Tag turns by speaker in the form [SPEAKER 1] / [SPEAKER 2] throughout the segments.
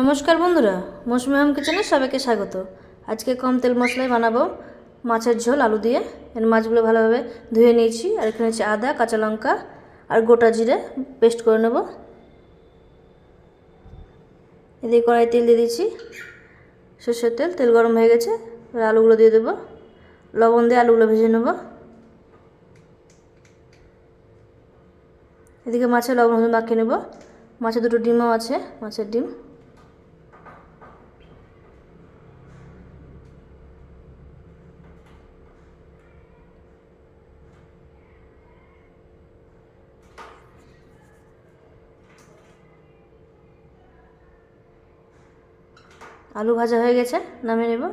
[SPEAKER 1] নমস্কার বন্ধুরা, মৌসুমি হোম কিচেনে সবাইকে স্বাগত। আজকে কম তেল মশলায় বানাবো মাছের ঝোল, আলু দিয়ে। এর মাছগুলো ভালোভাবে ধুয়ে নিয়েছি, আর এখানে হচ্ছে আদা, কাঁচা লঙ্কা, আর গোটা জিরে পেস্ট করে নেব। এদিকে কড়াই তেল দিয়ে দিচ্ছি সর্ষের তেল তেল গরম হয়ে গেছে, এবার আলুগুলো দিয়ে দেবো। লবণ দিয়ে আলুগুলো ভেজে নেব। এদিকে মাছের লবণ মাখিয়ে নেব। মাছের দুটো ডিমও আছে, মাছের ডিম। আলু ভাজা হয়ে গেছে, নামিয়ে নেব।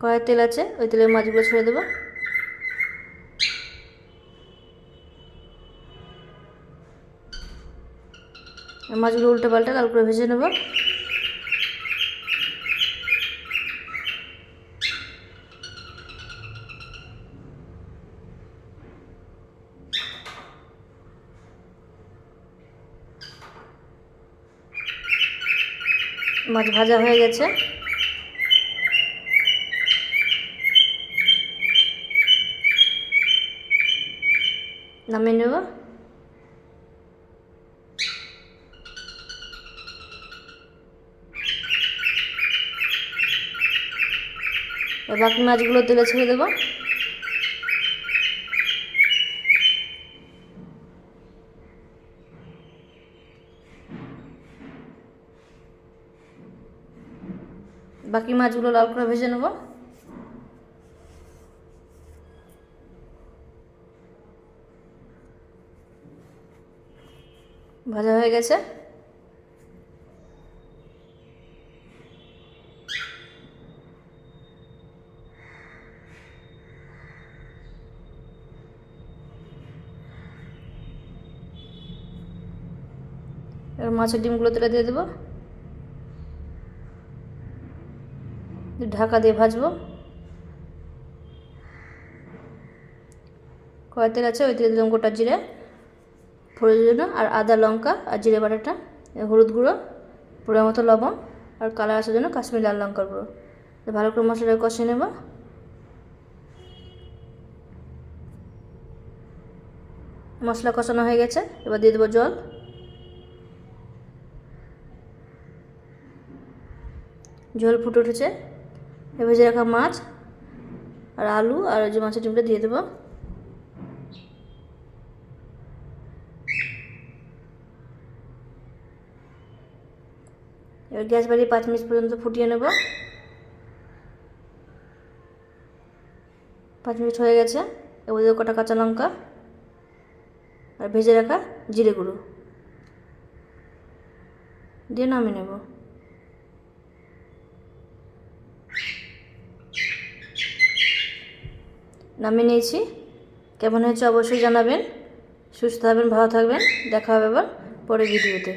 [SPEAKER 1] কড়াইয়ের তেল আছে, ওই তেলের মাছগুলো ছেড়ে দেবো। মাছগুলো উল্টে পাল্টে লাল করে ভেজে নেব। মাছ ভাজা হয়ে গেছে। নামিয়ে নেব। বাকি মাছগুলো তুলে ছেড়ে দেবো। বাকি মাছগুলো লাল করে ভেজে নেব। ভাজা হয়ে গেছে। এবার মাছের ডিমগুলো তেলে দিয়ে দেবো। ঢাকা দিয়ে ভাজবো। কড়াই তেল আছে ওই তেল দিলাম গোটা জিরে ফোড়নের জন্য আর আদা লঙ্কা আর জিরে বাটাটা, হলুদ গুঁড়ো পুরো মতো লবণ আর কালার আসার জন্য কাশ্মীর লাল লঙ্কার গুঁড়ো। ভালো করে মশলাটা কষিয়ে নেব। মশলা কষানো হয়ে গেছে, এবার দিয়ে দেবো জল। জল ফুটে উঠেছে। ভেজে রাখা মাছ, আর আলু, আর ওই যে মাছের ডিমটা দিয়ে দেবো। এবার গ্যাস বাড়িয়ে পাঁচ মিনিট পর্যন্ত ফুটিয়ে নেব। পাঁচ মিনিট হয়ে গেছে, এবার দেবো কটা কাঁচা লঙ্কা, আর ভেজে রাখা জিরে গুঁড়ো। দিয়ে নামিয়ে নেব। নামিয়ে নিয়েছি। কেমন হয়েছে অবশ্যই জানাবেন। সুস্থ থাকবেন, ভালো থাকবেন। দেখা হবে আবার পরে ভিডিওতে।